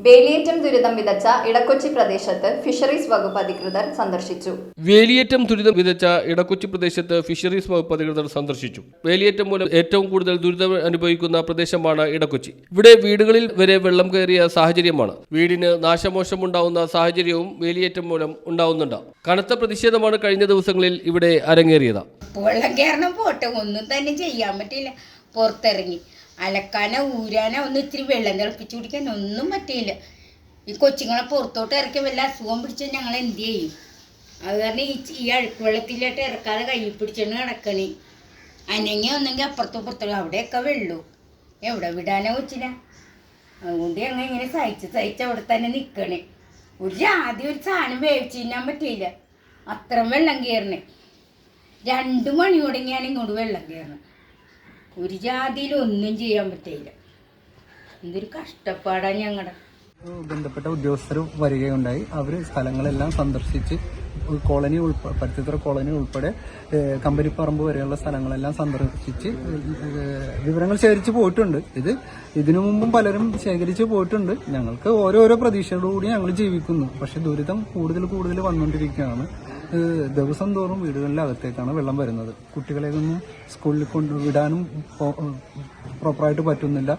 വേലിയേറ്റം ദുരിതം വിതച്ച ഇടക്കൊച്ചി പ്രദേശത്ത് ഫിഷറീസ് വകുപ്പ് അധികൃതർ സന്ദർശിച്ചു. വേലിയേറ്റം ദുരിതം വിതച്ച ഇടക്കൊച്ചി പ്രദേശത്ത് ഫിഷറീസ് വകുപ്പ് അധികൃതർ സന്ദർശിച്ചു. വേലിയേറ്റം മൂലം ഏറ്റവും കൂടുതൽ ദുരിതം അനുഭവിക്കുന്ന പ്രദേശമാണ് ഇടക്കൊച്ചി. ഇവിടെ വീടുകളിൽ വരെ വെള്ളം കയറിയ സാഹചര്യമാണ്. വീടിന് നാശമോശം നാശമോശമുണ്ടാവുന്ന സാഹചര്യവും വേലിയേറ്റം മൂലം ഉണ്ടാവുന്നുണ്ട്. കനത്ത പ്രതിഷേധമാണ് കഴിഞ്ഞ ദിവസങ്ങളിൽ ഇവിടെ അരങ്ങേറിയത്. വെള്ളം കയറണം പോട്ടെ ഒന്നും തന്നെ ചെയ്യാൻ പറ്റില്ല. പുറത്തിറങ്ങി. അലക്കാനോ ഊരാനോ ഒന്നും ഇത്തിരി വെള്ളം തിളപ്പിച്ച് കുടിക്കാൻ ഒന്നും പറ്റിയില്ല. ഈ കൊച്ചുങ്ങളെ പുറത്തോട്ട് ഇറക്കി വല്ല അസുഖം പിടിച്ചാൽ ഞങ്ങൾ എന്ത് ചെയ്യും? അത് കാരണം ഈ ഈ അഴുക്ക് വെള്ളത്തിലോട്ട് ഇറക്കാതെ കൈ പിടിച്ചോണ്ട് കിടക്കണി അനങ്ങി ഒന്നെങ്കിൽ അപ്പുറത്തും പുറത്തും അവിടെയൊക്കെ വെള്ളൂ. എവിടെ വിടാനോ കൊച്ചിന? അതുകൊണ്ട് ഞങ്ങൾ ഇങ്ങനെ സഹിച്ച് സഹിച്ച് അവിടെ തന്നെ നിൽക്കണേ ഒരു ജാതി ഒരു സാധനം വേവിച്ച് തിന്നാൻ പറ്റിയില്ല. അത്രയും വെള്ളം കയറണേ. രണ്ടു മണി തുടങ്ങിയാണ് ഇങ്ങോട്ട് വെള്ളം കയറണം. ഒരു ജാതിയിൽ ഒന്നും ചെയ്യാൻ പറ്റില്ല എന്തൊരു കഷ്ടപ്പാടാണ് ഞങ്ങളുടെ ബന്ധപ്പെട്ട ഉദ്യോഗസ്ഥർ വരികയുണ്ടായി. അവർ സ്ഥലങ്ങളെല്ലാം സന്ദർശിച്ച് കോളനി ഉൾപ്പെടെ പരുത്തിത്തറ കോളനി ഉൾപ്പെടെ കമ്പനിപ്പറമ്പ് വരെയുള്ള സ്ഥലങ്ങളെല്ലാം സന്ദർശിച്ച് വിവരങ്ങൾ ശേഖരിച്ച് പോയിട്ടുണ്ട്. ഇത് ഇതിനു മുമ്പും പലരും ശേഖരിച്ച് പോയിട്ടുണ്ട്. ഞങ്ങൾക്ക് ഓരോരോ പ്രതീക്ഷകളോടുകൂടി ഞങ്ങൾ ജീവിക്കുന്നു. പക്ഷെ ദുരിതം കൂടുതൽ കൂടുതൽ വന്നുകൊണ്ടിരിക്കുകയാണ്. ദിവസം തോറും വീടുകളിലെ അകത്തേക്കാണ് വെള്ളം വരുന്നത്. കുട്ടികളെയൊന്നും സ്കൂളിൽ കൊണ്ട് വിടാനും പ്രോപ്പറായിട്ട് പറ്റുന്നില്ല.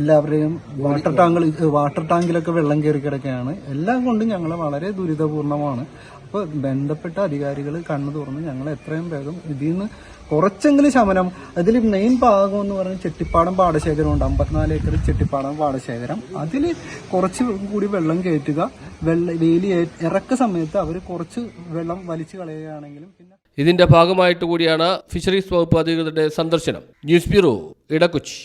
എല്ലാവരെയും എല്ലാവരുടെയും വാട്ടർ ടാങ്കിൽ വാട്ടർ ടാങ്കിലൊക്കെ വെള്ളം കയറി കിടക്കുകയാണ്. എല്ലാം കൊണ്ടും ഞങ്ങൾ വളരെ ദുരിതപൂർണമാണ്. അപ്പോൾ ബന്ധപ്പെട്ട അധികാരികൾ കണ്ണു തുറന്ന് ഞങ്ങൾ എത്രയും വേഗം ഇതിൽ നിന്ന് കുറച്ചെങ്കിലും ശമനം അതിൽ മെയിൻ ഭാഗം എന്ന് പറയുന്നത് ചെട്ടിപ്പാടം പാടശേഖരം ഉണ്ട്. അമ്പത്തിനാല് ഏക്കർ ചെട്ടിപ്പാടം പാടശേഖരം. അതിൽ കുറച്ച് കൂടി വെള്ളം കയറ്റുക വെള്ള വേലി ഇറക്ക സമയത്ത് അവർ കുറച്ച് വെള്ളം വലിച്ചു കളയുകയാണെങ്കിലും പിന്നെ ഇതിന്റെ ഭാഗമായിട്ട് കൂടിയാണ് ഫിഷറീസ് വകുപ്പ് അധികൃതരുടെ സന്ദർശനം. News bureau Edakochi.